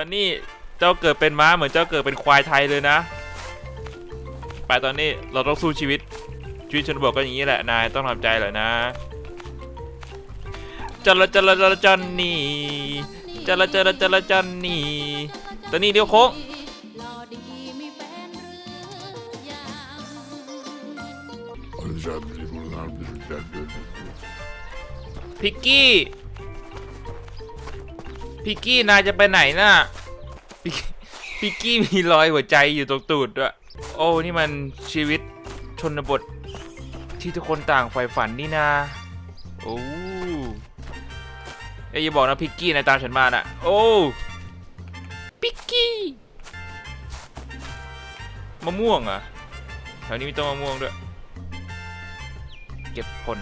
ก็นี่เจ้าเกิดเป็นม้าเหมือนเจ้าเกิดเป็นควายไทยเลยนะ ไปตอนนี้เราต้องสู้ชีวิต ชีวิตชนบทก็อย่างนี้แหละนายต้องทำใจหน่อยนะจัละจัละจัละจันนี่จัละจัละจัละจันนี่ตอนนี้เดี๋ยวโค้งหล่อดีมีแฟนหรือยังพิกกี้ พิกกี้นายจะไปไหนน่ะพิกพิกกี้มีรอยหัวใจอยู่ตรงตูดด้วยโอ้นี่มันชีวิตชนบทที่ทุกคนต่างใฝ่ฝันนี่นาโอ้เอ้ยอย่าบอกนะพิกกี้นายตามฉันมาน่ะ โอ้พิกกี้มะม่วงอะแถวนี้มีต้นมะม่วงด้วย เก็บผล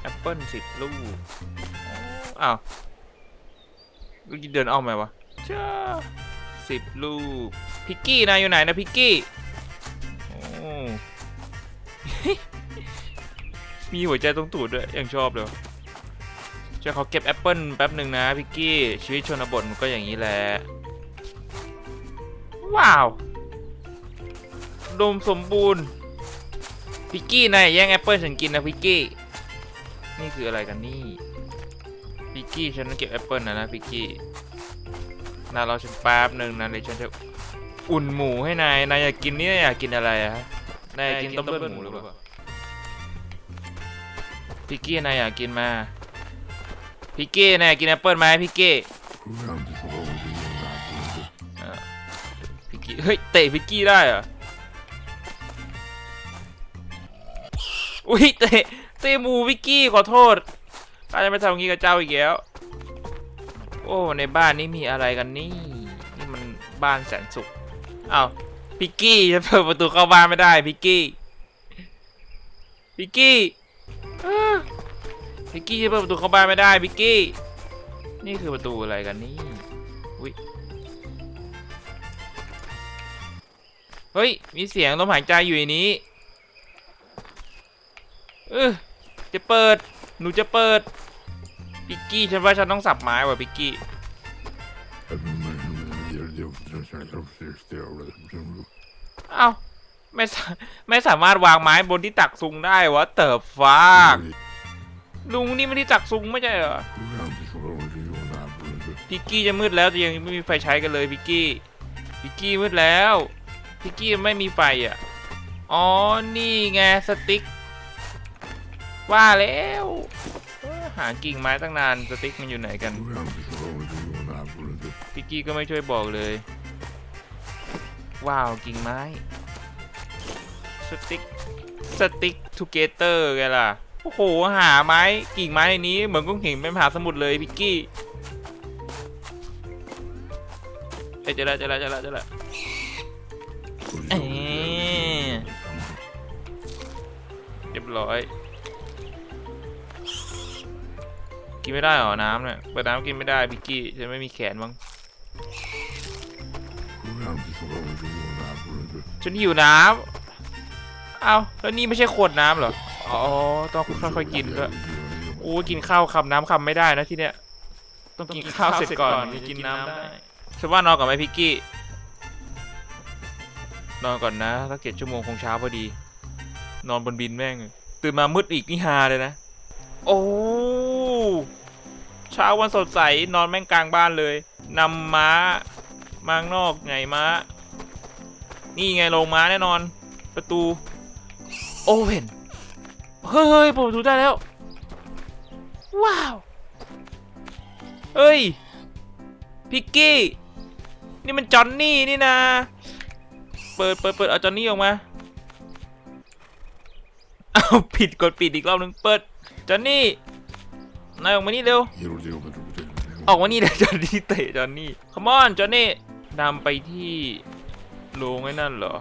แอปเปิลสิบลูกอ้าว ลูกเดินอ้อมไหมวะจ้าสิบลูกพิกกี้นายอยู่ไหนนะพิกกี้โอ้มีหัวใจตรงตูดด้วยยังชอบเลยจะเขาเก็บแอปเปิลแป๊บหนึ่งนะพิกกี้ชีวิตชนบทมันก็อย่างนี้แหละ ว้าวอุดมสมบูรณ์พิกกี้นายอย่าแย่งแอปเปิลฉันกินนะพิกกี้ นี่คืออะไรกันนี่ พิกกี้ฉันต้องเก็บแอปเปิลนะนะพิกกี้นายรอฉันแป๊บหนึ่งนะเดี๋ยวฉันจะอุ่นหมูให้นาย นายอยากกินนี่อยากกินอะไรอะฮะนายอยากกินต้มเลือดหมูหรือเปล่าพิกกี้นายอยากกินมาพิกกี้นายอยากกินแอปเปิลไหมพิกกี้พิกกี้เฮ้ยเตะพิกกี้ได้เหรออุ้ยเตะเตะหมูวิกกี้ขอโทษ ข้าจะไม่ทำอย่างนี้กับเจ้าอีกแล้ว โอ้ ในบ้านนี้มีอะไรกันนี่ นี่มันบ้านแสนสุขอ้าวพิกกี้จะเปิดประตูเข้าบ้านไม่ได้พิกกี้ พิกกี้พิกกี้จะเปิดประตูเข้าบ้านไม่ได้พิกกี้ นี่คือประตูอะไรกันนี่อุ้ยเฮ้ย มีเสียงลมหายใจอยู่ในนี้ เออจะเปิด หนูจะเปิด พิกกี้ฉันว่าฉันต้องสับไม้ว่ะพิกกี้ เอ้าไม่สาไม่สามารถวางไม้บนที่ตักซุงได้วะเติบฟากลุงนี่ไม่ที่ตักซุงไม่ใช่เหรอพิกกี้จะมืดแล้วแต่ยังไม่มีไฟใช้กันเลยพิกกี้พิกกี้มืดแล้วพิกกี้ไม่มีไฟอะอ๋อนี่ไงสติ๊กว่าแล้ว หากิ่งไม้ตั้งนานสติ๊กมันอยู่ไหนกันพิกกี้ก็ไม่ช่วยบอกเลย ว้าวกิ่งไม้ สติ๊กสติ๊กทูเกเตอร์ไงล่ะ โอ้โห หาไม้กิ่งไม้ในนี้ เหมือนกุ้งเห็นเป็นมหาสมุทรเลยพิกกี้เอ้ยเจอแล้วเจอแล้วเจอแล้วเจอแล้วเรียบร้อย กินไม่ได้หรอ น้ำเนี่ยเปิดน้ำกินไม่ได้พิกกี้ฉันไม่มีแขนมั้งฉันหิวน้ำเอ้าแล้วนี่ไม่ใช่ขวดน้ำเหรอ อ๋อ ต้องค่อยๆกินด้วยโอ้กินข้าวคำน้ำคำไม่ได้นะที่เนี้ย ต้องกินข้าวเสร็จก่อนถึงจะกินน้ำได้ฉันว่านอนก่อนไหมพิกกี้ นอนก่อนนะถ้าเจ็ดชั่วโมงคงเช้าพอดี นอนบนบินแม่ง ตื่นมามืดอีกนี่ฮาเลยนะ โอ้ ช้าวันสดใสนอนแม่งกลางบ้านเลยนำม้ามางนอกไงม้า นี่ไงลงม้าแน่นอน ประตู โอเว่นเฮ้ยเฮ้ยเปิดประตูได้แล้ว ว้าว เฮ้ย พิกกี้ นี่มันจอนนี่นี่นะ เปิดเปิดเปิดเอาจอนนี่ออกมา เอาผิดกดปิดอีกรอบนึงเปิดจอนนี่ นายออกมานี่เร็ว ออกมานี่เลยจอนนี่เตะจอนนี่คอมอนจอนนี่นำไปที่โรงไอ้นั่นเหรอ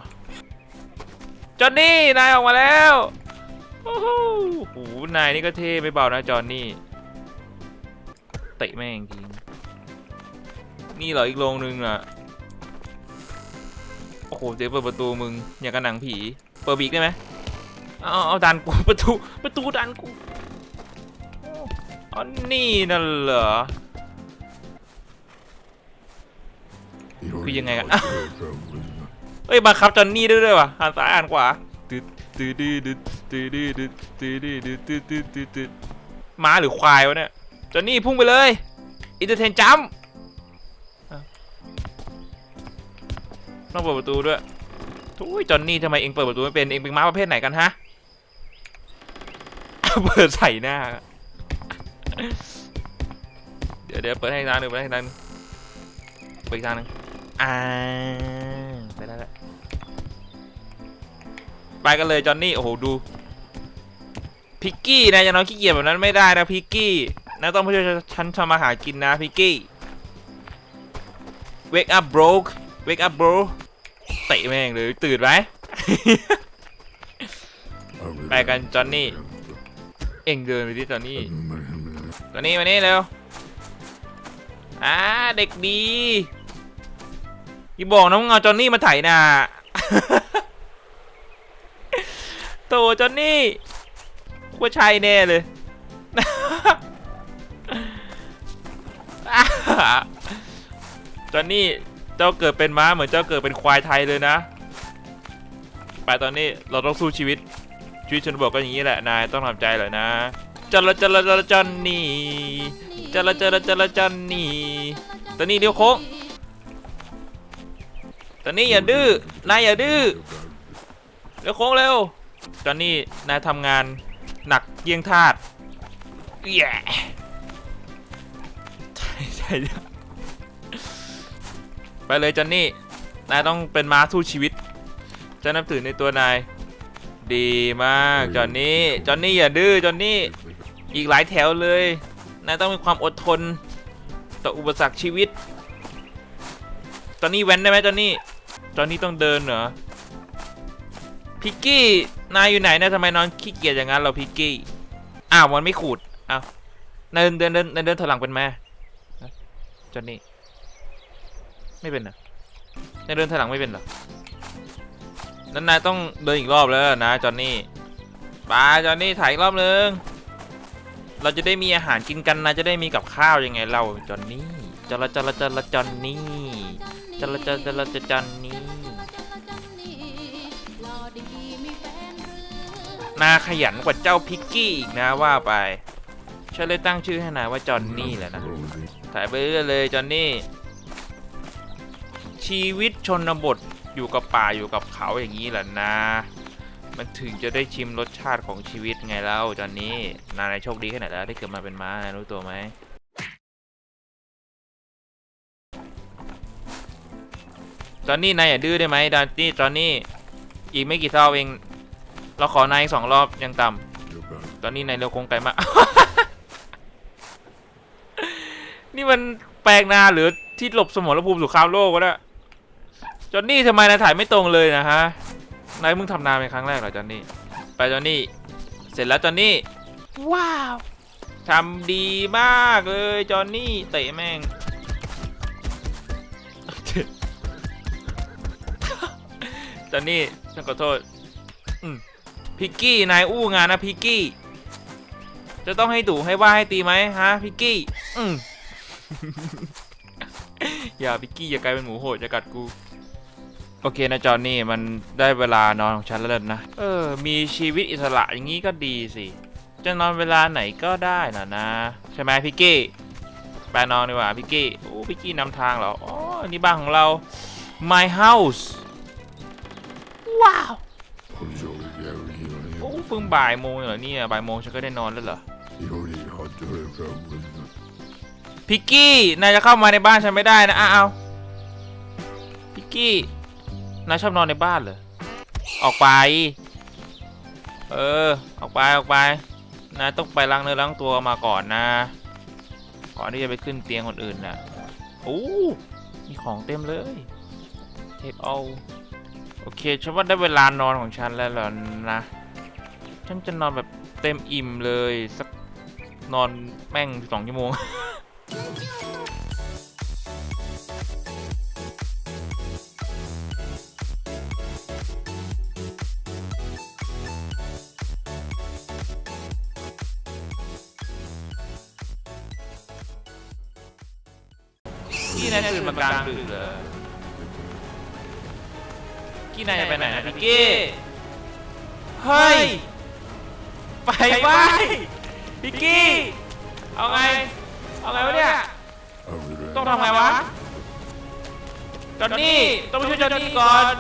จอนนี่นายออกมาแล้วโอ้โหโอ้โหนายนี่ก็เท่ไม่เบานะจอนนี่เตะแม่งทิ้งนี่เหรออีกโรงนึงอะโอ้โหเดี๋ยวเปิดประตูมึงอย่างกับหนังผี เปิดบีกได้ไหมเอาเอาเอาดันกูประตูประตูดันกู อ๋อนี่นั่นเหรอ คือยังไงกันเอ้ยบังคับจอนนี่ด้วยด้วยวะหันซ้ายหันขวาตึ๊ดตึ๊ดตึ๊ดตึ๊ดตึ๊ดตึ๊ดตึ๊ดตึ๊ดตึ๊ดตึ๊ดตึ๊ดตึ๊ดม้าหรือควายวะเนี่ยจอนนี่พุ่งไปเลยอินเตอร์เทนจัมต้องเปิดประตูด้วยทุยจอนนี่ทำไมเองเปิดประตูไม่เป็นเองเป็นม้าประเภทไหนกันฮะเปิดใส่หน้า เดี๋ยวเดี๋ยวเปิดให้อีกทางหนึ่งเปิดให้อีกทางหนึ่งเปิดอีกทางหนึ่งอ่าไปแล้วแหละไปกันเลยจอนนี่โอ้โหดูพิกกี้นะจะน้องขี้เกียจแบบนั้นไม่ได้นะพิกกี้นะต้องมาช่วยฉันทำมาหากินนะพิกกี้ wake up bro wake up bro เตะแม่งเลยตื่นไหม ไปกันจอนนี่ เอ็งเดินไปที่จอนนี่ จอนนี่มานี่เร็วอ่าเด็กดีอย่าบอกนะมึงเอาจอนนี่มาไถนาโตจอนนี่ว่าใช่แน่เลยจอนนี่เจ้าเกิดเป็นม้าเหมือนเจ้าเกิดเป็นควายไทยเลยนะ ไปตอนนี้เราต้องสู้ชีวิตชีวิตชนบทก็อย่างนี้แหละนายต้องทำใจหน่อยนะ จระจระจระจันนี่จระจระจระจันนี่ตอนนี้เดี๋ยวโค้งตอนนี้อย่าดื้อนายอย่าดื้อเดี๋ยวโค้งเร็วตอนนี้นายทำงานหนักเยี่ยงทาสแย่ใช่ใช่ไปเลยจอนนี่นายต้องเป็นม้าสู้ชีวิตจะนับถือในตัวนาย ดีมากจอนนี่จอนนี่อย่าดื้อจอนนี่อีกหลายแถวเลยนายต้องมีความอดทน ต่ออุปสรรคชีวิต จอนนี่แว้นได้ไหมจอนนี่จอนนี่ต้องเดินเหรอพิกกี้นายอยู่ไหนนะทำไมนอนขี้เกียจอย่างนั้นเราพิกกี้อ้าวมันไม่ขูดอ้าวเดินเดินเดินเดินเดินถอยหลังเป็นไหมจอนนี่ไม่เป็นเหรอนายเดินถอยหลังไม่เป็นเหรอ นั้นนายต้องเดินอีกรอบแล้วนะจอนนี่ไปจอนนี่ถ่ายอีกรอบนึงเราจะได้มีอาหารกินกันนะจะได้มีกับข้าวยังไงเราจอนนี่จระจระจระจอนนี่จระจระจระจอนนี่นหรือนาขยันกว่าเจ้าพิกกี้อีกนะว่าไปฉันเลยตั้งชื่อให้นายว่าจอนนี่แหละนะถ่ายไปเรื่อยเลยจอนนี่ชีวิตชนบท อยู่กับป่าอยู่กับเขาอย่างนี้แหละนะ มันถึงจะได้ชิมรสชาติของชีวิตไงเล่าจอนนี้นายโชคดีแค่ไหนแล้วได้เกิดมาเป็นม้านายรู้ตัวไหมจอนนี่นายอย่าดื้อได้ไหมจอนนี่จอนนี่อีกไม่กี่รอบเอง เราขอนายอีสองรอบยังต่ำตอนนี้นายเร็วคงไกลมาก นี่มันแปลงนาหรือที่หลบสมรภูมิสงครามโลกวะเนี่ย จอนนี่ทำไมนายถ่ายไม่ตรงเลยนะฮะ นายมึงทำนาเป็นครั้งแรกเหรอจอนนี่ ไปจอนนี่ เสร็จแล้วจอนนี่ ว้าวทำดีมากเลยจอนนี่เตะแม่ง จอนนี่ฉันขอโทษอืมพิกกี้นายอู้งานนะพิกกี้ จะต้องให้ดุให้ว่าให้ตีไหมฮะพิกกี้ อืมอย่าพิกกี้อย่ากลายเป็นหมูโหดจะกัดกู โอเคนะจอนนี่มันได้เวลานอนของฉันแล้วนะ เออ มีชีวิตอิสระอย่างนี้ก็ดีสิ จะนอนเวลาไหนก็ได้นะนะ ใช่ไหมพิกกี้ไปนอนดีกว่าพิกกี้โอ้พิกกี้นำทางเหรออ๋อนี่บ้านของเรา my house ว้าวโอ้เพิ่งบ่ายโมงเหรอเนี่ยบ่ายโมงฉันก็ได้นอนแล้วเหรอพิกกี้นายจะเข้ามาในบ้านฉันไม่ได้นะอ้าวพิกกี้ นายชอบนอนในบ้านเหรอ ออกไป เออ ออกไปออกไป นายต้องไปล้างเนื้อล้างตัวมาก่อนนะ ก่อนที่จะไปขึ้นเตียงคนอื่นนะโอ้มีของเต็มเลยเทคเอาโอเคฉันว่าได้เวลานอนของฉันแล้วล่ะนะ ฉันจะนอนแบบเต็มอิ่มเลยสักนอนแม่งสองชั่วโมง กี่นายตื่นมากลางดึกเลยกี่นายจะไปไหนนะพี่กี้เฮ้ย ไปไปพี่กี้ เอาไง เอาไงวะเนี่ย ต้องทำไงวะจอนนี่ ต้องช่วยจอนนี่ก่อน